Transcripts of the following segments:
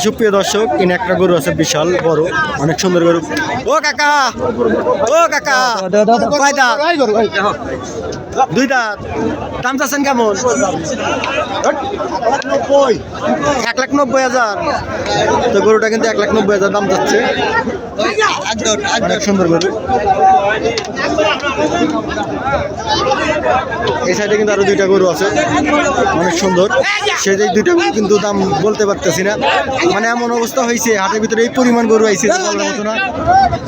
সুপ্রিয় দর্শক ইন একটা গরু আছে বিশাল বড় অনেক সুন্দর গরু। ও কাকা! ও কাকা! কয় দুই দাঁত দাম চাচ্ছেন কেমন? এক লাখ নব্বই। হাজার। তো গরুটা কিন্তু এক লাখ নব্বই হাজার দাম যাচ্ছে। অনেক সুন্দর গরু। এই সাইডে কিন্তু আরও দুইটা গরু আছে। অনেক সুন্দর। সেই যে দুইটা গরু কিন্তু দাম বলতে পারতেছি না। মানে এমন অবস্থা হয়েছে হাটের ভিতরে এই পরিমাণ গরু আইছে বলার মতো না।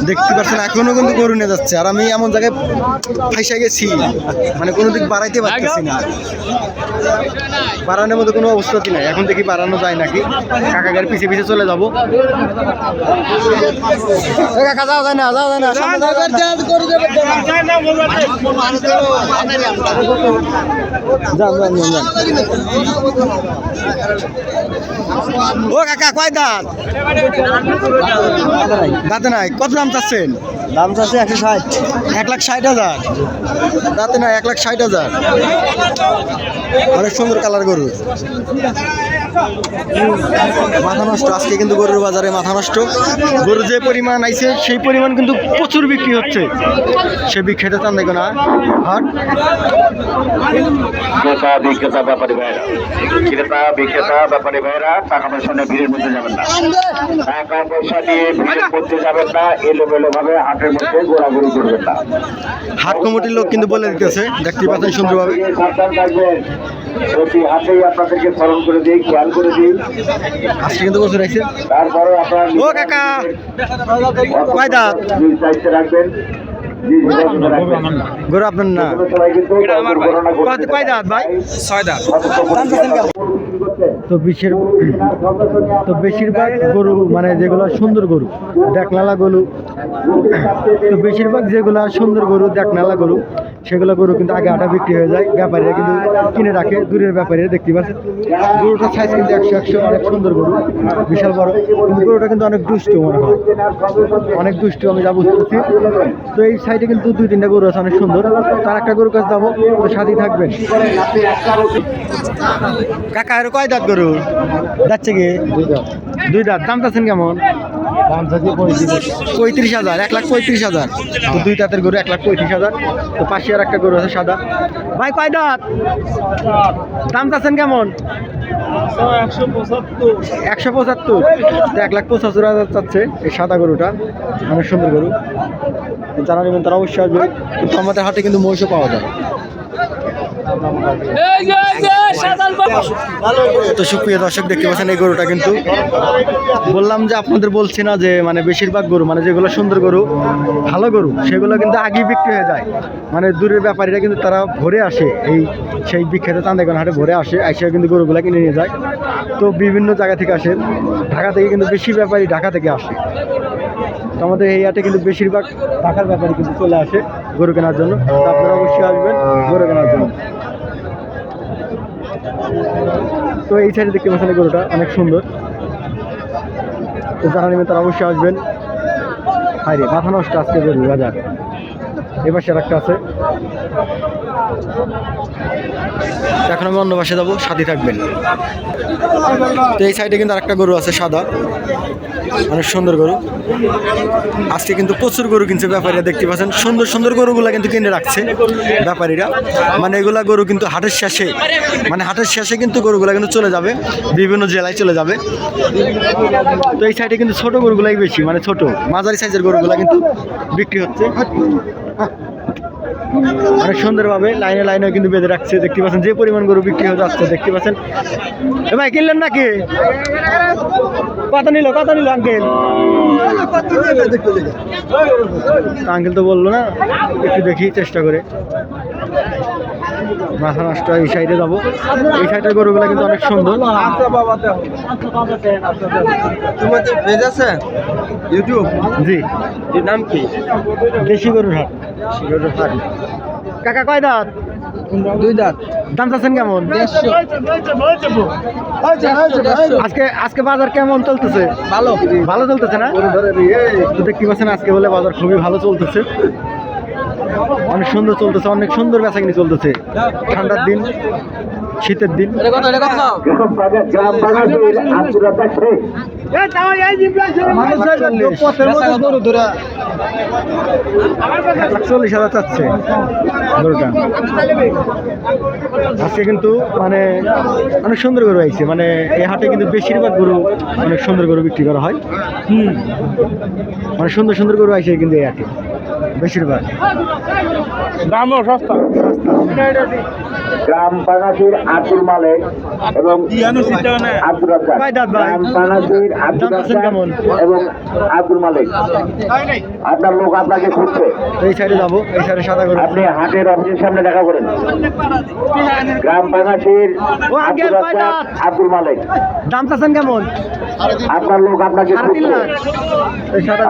দেখতে পাচ্ছেন এখনও কিন্তু গরু নিয়ে যাচ্ছে। আর আমি এমন জায়গায় ফাইসা গেছি। মানে কোনো দিক বাড়াইতে পারতেছি না বাড়ানোর মতো কোনো অবস্থাতি নাই। এখন দেখি বাড়ানো যায় নাকি? কাকা গাড়ি পিছিয়ে পিছিয়ে চলে যাব। এ কাকা যাও যায় না যাও যায় না যান যান যান ও কাকা কয় দাঁত? দাঁতে নাই। কত দাম চাচ্ছেন? দাম চাচ্ছে একশো ষাট। এক লাখ ষাট হাজার। দাঁতে না এক লাখ ষাট হাজার। অনেক সুন্দর কালার গরু। মাথা নষ্ট আজকে কিন্তু গরুর বাজারে মাথা নষ্ট। গরু যে পরিমাণ আইছে সেই পরিমাণ কিন্তু প্রচুর বিক্রি হচ্ছে। সে বিক্রেতা চান দেখো না হাট। ক্রেতা বিক্রেতা ব্যাপারী ভাইরা। ক্রেতা বিক্রেতা ব্যাপারী ভাইরা টাকা পয়সা নিয়ে ভিড়ের মধ্যে যাবেন না। টাকা পয়সা নিয়ে ভিড়ের মধ্যে যাবেন না এলোমেলো ভাবে হাটের মধ্যে ঘোরাঘুরি করবেন না। হাট কমিটির লোক কিন্তু বলে দিতেছে দেখতে পাচ্ছেন সুন্দরভাবে। সাবধান প্রতি হাটেই আপনাদেরকে স্মরণ করে দিই খেয়াল করে দিই। আজকে কিন্তু তারপরে আপনারা ও কাকা দায়িত্বে রাখবেন গরু আপনার না। কয়- দাঁত ভাই? ছয় দাঁত? তো বেশির তো বেশিরভাগ গরু মানে যেগুলো সুন্দর গরু দেখনালা গরু তো বেশিরভাগ যেগুলো সুন্দর গরু দেখনালা গরু, সেগুলো গরু কিন্তু আগে আটা বিক্রি হয়ে যায়। ব্যাপারীরা কিন্তু কিনে রাখে, দূরের ব্যাপারীরা দেখতে পাচ্ছেন গরুটার সাইজ কিন্তু একশো একশো, অনেক সুন্দর গরু, বিশাল বড়। কিন্তু গরুটা কিন্তু অনেক দুষ্ট মনে হয়। অনেক দুষ্ট, আমি যা বুঝতেছি। তো এই সাইডে কিন্তু দুই, তিনটা গরু আছে, অনেক সুন্দর। তার একটা গরুর কাছে যাব, তো সাথেই থাকবেন। কাকা আর কয় দাঁত গরু? যাচ্ছে কি? দুই দাঁত। দাম চাচ্ছেন কেমন? পঁয়ত্রিশ। হাজার, এক লাখ পঁয়ত্রিশ হাজার। তো দুই দাঁতের গরু এক লাখ পঁয়ত্রিশ হাজার। তো পাশে আর একটা গরু আছে সাদা। ভাই, কয় দাঁত? দাম চাচ্ছেন কেমন? একশো পঁচাত্তর। তো এক লাখ পঁচাত্তর হাজার চাচ্ছে এই সাদা গরুটা। অনেক সুন্দর গরু। যারা নেবেন তারা অবশ্যই আসবে কিন্তু আমাদের হাটে কিন্তু মহিষও পাওয়া যায়। তো সুপ্রিয় দর্শক, দেখতে পাচ্ছেন এই গরুটা কিন্তু। বললাম যে আপনাদের বলছি না যে মানে বেশিরভাগ গরু মানে যেগুলো সুন্দর গরু, ভালো গরু, সেগুলো কিন্তু আগেই বিক্রি হয়ে যায়। মানে দূরের ব্যাপারীরা কিন্তু তারা ভরে আসে, এই সেই বিখ্যাত চান্দেগন হাটে ভরে আসে এসে কিন্তু গরুগুলো কিনে নিয়ে যায়। তো বিভিন্ন জায়গা থেকে আসে, ঢাকা থেকে কিন্তু বেশি ব্যাপারী ঢাকা থেকে আসে। তো আমাদের এই হাটে কিন্তু বেশিরভাগ ঢাকার ব্যাপারী কিন্তু চলে আসে গরু কেনার জন্য। আপনারা অবশ্যই আসবেন, গরু কেনার তো এই সাইডে দেখতে পাচ্ছেন গরুটা, অনেক সুন্দর। তো যারা নেবেন তারা অবশ্যই আসবেন। হাই রে, মাথা নষ্ট আজকে গরু, বাজার। এবার সে একটা আছে। এখন আমি অন্য পাশে যাব, সাথে থাকবেন। তো এই সাইডে কিন্তু আরেকটা গরু আছে, সাদা। অনেক সুন্দর গরু। আজকে কিন্তু প্রচুর গরু কিনছে ব্যাপারীরা, দেখতে পাচ্ছেন? সুন্দর সুন্দর গরুগুলা কিন্তু কিনে রাখছে ব্যাপারীরা। মানে এগুলা গরু কিন্তু হাটের শেষে মানে হাটের শেষে কিন্তু গরুগুলা কিন্তু চলে যাবে, বিভিন্ন জেলায় চলে যাবে। তো এই সাইডে কিন্তু ছোট গরুগুলাই বেশি মানে ছোট। মাঝারি সাইজের গরুগুলা কিন্তু বিক্রি হচ্ছে। অনেক সুন্দরভাবে লাইনে লাইনে কিন্তু বেঁধে রাখছে দেখতে পাচ্ছেন যে পরিমাণ গরু বিক্রি হয়ে যাচ্ছে দেখতে পাচ্ছেন। এ ভাই কিনলেন নাকি? পাতা নিল পাতা নিল আঙ্কেল আঙ্কেল তো বলল না একটু দেখি চেষ্টা করে। হয় এই সাইডে যাব। এই সাইডের গরুগুলো কিন্তু অনেক সুন্দর। ইউটিউব? জি। নাম কি? দেশি গরুর হাট। দেশি গরুর হাট। কাকা কয় দাঁত? দুই দাঁত। দাম চাচ্ছেন কেমন? আজকে আজকে বাজার কেমন চলতেছে? ভালো। ভালো চলতেছে না? তো দেখতে পাচ্ছেন আজকে বলে বাজার খুবই ভালো চলতেছে। অনেক সুন্দর চলতেছে, অনেক সুন্দর বেচাকিনি চলতেছে। ঠান্ডার দিন, শীতের দিন। চল্লিশ হাজার চাচ্ছে। আজকে কিন্তু মানে অনেক সুন্দর গরু আইছে। মানে এই হাটে কিন্তু বেশিরভাগ গরু অনেক সুন্দর গরু বিক্রি করা হয়। হুম। অনেক সুন্দর সুন্দর গরু আইছে কিন্তু এই হাটে। বেশিরভাগ। দামও সস্তা। গ্রাম বাঙালির আব্দুল মালেক এবং আব্দুল রাজ্জাক। গ্রাম বাঙালির আব্দুল রাজ্জাক? এবং আব্দুল মালিক। আপনার লোক আপনাকে খুঁজছে। এই সাইডে যাব এই সাইডে সাদা গরু আপনি হাটের অফিসের সামনে দেখা করেন। গ্রাম আগে আব্দুল রাজ্জাক আব্দুল মালিক। দাম চাচ্ছেন কেমন? আপনার লোক আপনাকে খুঁজছে।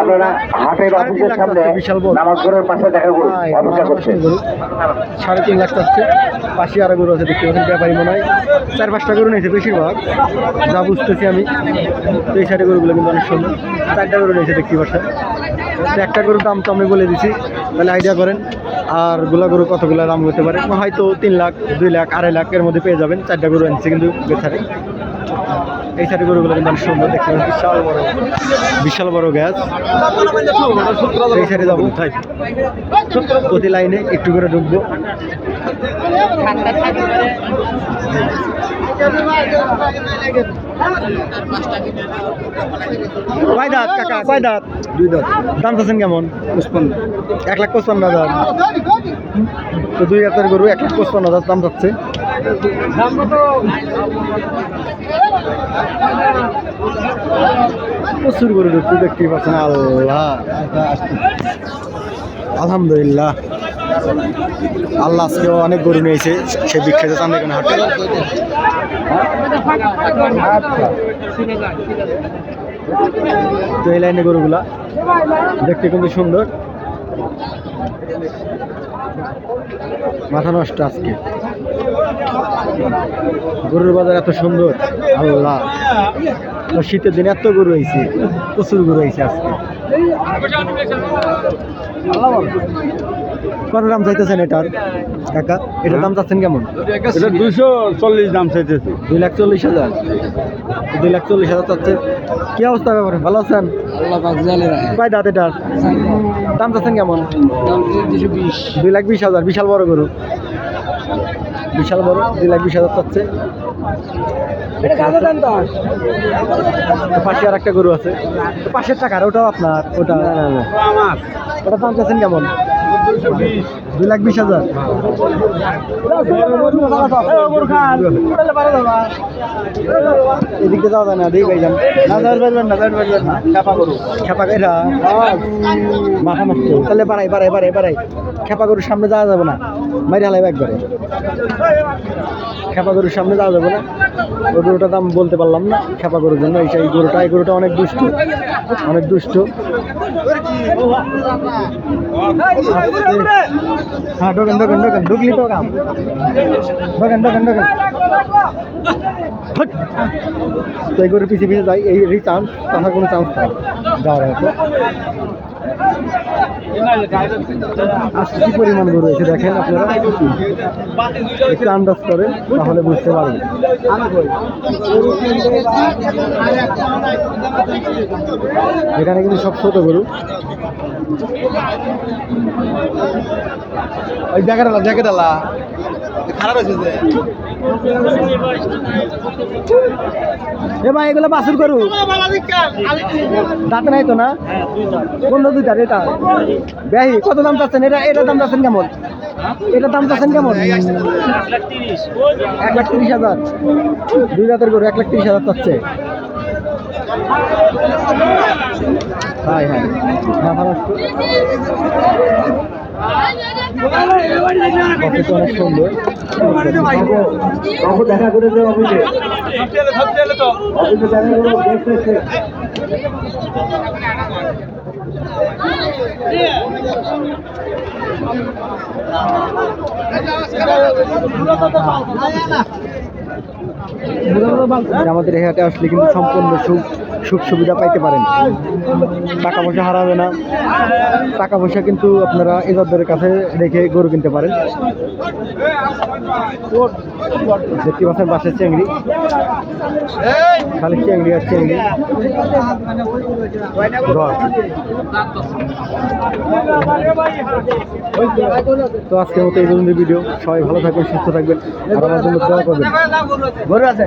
আপনারা হাটের অফিসের সামনে নামাজ ঘরের পাশে দেখা করুন অপেক্ষা করছে। সাড়ে তিন লাখ চাচ্ছে পাশে আরও গরু আছে, দেখতে পাচ্ছেন, ব্যাপারী মনে হয়। চার পাঁচটা গরু নিয়েছে বেশিরভাগ, যা বুঝতেছি আমি। তো এই সাইডে গরুগুলো কিন্তু অনেক সুন্দর। চারটা গরু নিয়েছে, দেখতে পাচ্ছেন। একটা গরুর দাম তো আমি বলে দিছি, তাহলে আইডিয়া করেন। আর গোলা গরু কতগুলো দাম হতে পারে? হয়তো তিন লাখ, দুই লাখ, আড়াই লাখের মধ্যে পেয়ে যাবেন। চারটা গরু আনছে কিন্তু বেথারে এই সাইডে গরুগুলো কিন্তু অনেক সুন্দর দেখতে বিশাল বড় বিশাল বড় গ্যাস এই সাইডে যাব। প্রতি লাইনে একটু করে ঢুকবো। কয় দাঁত কাকা? কয় দাঁত? দুই দাঁত। দাম চাচ্ছেন কেমন? পঁচপান্ন। এক লাখ পঁচপান্ন হাজার। তো দুই হাজার গরু এক লাখ পঁচপান্ন হাজার দাম যাচ্ছে প্রচুর গরু ঢুকতে দেখতেই পাচ্ছেন, আল্লাহ আলহামদুলিল্লাহ। আল্লাহ আজকেও অনেক গরু নিয়েছে, সে বিখ্যাত চান্দিখানা হাটে। তো এই লাইনে গরুগুলা দেখতে কিন্তু সুন্দর। মাথা নষ্ট আজকে। গরুর বাজার এত সুন্দর আল্লাহ। শীতের দিনে এত গরু হয়েছে প্রচুর গরু হয়েছে আজকে। কত দাম চাইতেছেন এটার? কাকা এটার দাম চাচ্ছেন কেমন? এটা দুশো চল্লিশ দাম চাইতেছে। দুই লাখ চল্লিশ হাজার। দুই লাখ চল্লিশ হাজার চাচ্ছে। কি অবস্থা ব্যাপারে? ভালো আছেন? কয় দাঁত এটার? দাম চাচ্ছেন কেমন? দুই লাখ বিশ হাজার বিশাল বড় গরু। বিশাল বড় দুই লাখ বিশ হাজার চাচ্ছে। পাশে আর একটা গরু আছে। পাশের টাকার ওটাও আপনার ওটা ওটা দাম চাচ্ছেন কেমন? দুই লাখ বিশ হাজার। এদিকে যাওয়া যায় না দিকে গাই যান। না যাওয়ার পারবেন না যাওয়ার পারবেন না খেপা করু খেপা গাইরা মাথা নষ্ট তাহলে বাড়াই বাড়াই বাড়াই বাড়াই। খেপা গরুর সামনে যাওয়া যাবে না। মাইরে হালাই একবারে। খেপা গরুর সামনে যাওয়া যাবে না। ওই গরুটার দাম বলতে পারলাম না। খেপা গরুর জন্য এই সেই গরুটা, এই গরুটা অনেক দুষ্ট। অনেক দুষ্ট। हा डोकन डोकन डोकन डुकली तो काम डोकन डोकन डोकन হট। তো পিছিয়ে পিছিয়ে যাই এই এই চান্স তাছাড়া কোনো চান্স নাই যাওয়ার হয়তো আজকে পরিমাণ গরু হয়েছে দেখেন আপনারা একটু আন্দাজ করেন তাহলে বুঝতে পারবেন এখানে কিন্তু সব ছোট গরু। ওই জ্যাকেট আলা খারাপ হয়েছে এগুলো বাসুর গরু? দাঁত নাই তো না? কোন দুইটা এটা। বেহি, কত দাম চাচ্ছেন? এটা এটার দাম চাচ্ছেন কেমন? এটার দাম চাচ্ছেন কেমন? এক লাখ তিরিশ হাজার। দুই রাতের গরু, এক লাখ তিরিশ হাজার চাচ্ছে। হাই মাথা নষ্ট দেখা করে আমাদের হাটে আসলে কিন্তু সম্পূর্ণ সুখ। সুখ সুবিধা পাইতে পারেন। টাকা পয়সা হারাবে না। টাকা পয়সা কিন্তু আপনারা এজারদের কাছে রেখে গরু কিনতে পারেন। দেখতে পাচ্ছেন বাসের চেংড়ি। খালি চেংড়ি আর চেংড়ি। তো আজকের মতো এই ধরনের ভিডিও সবাই ভালো থাকবেন, সুস্থ থাকবেন। আমার জন্য দোয়া করবেন। আছে।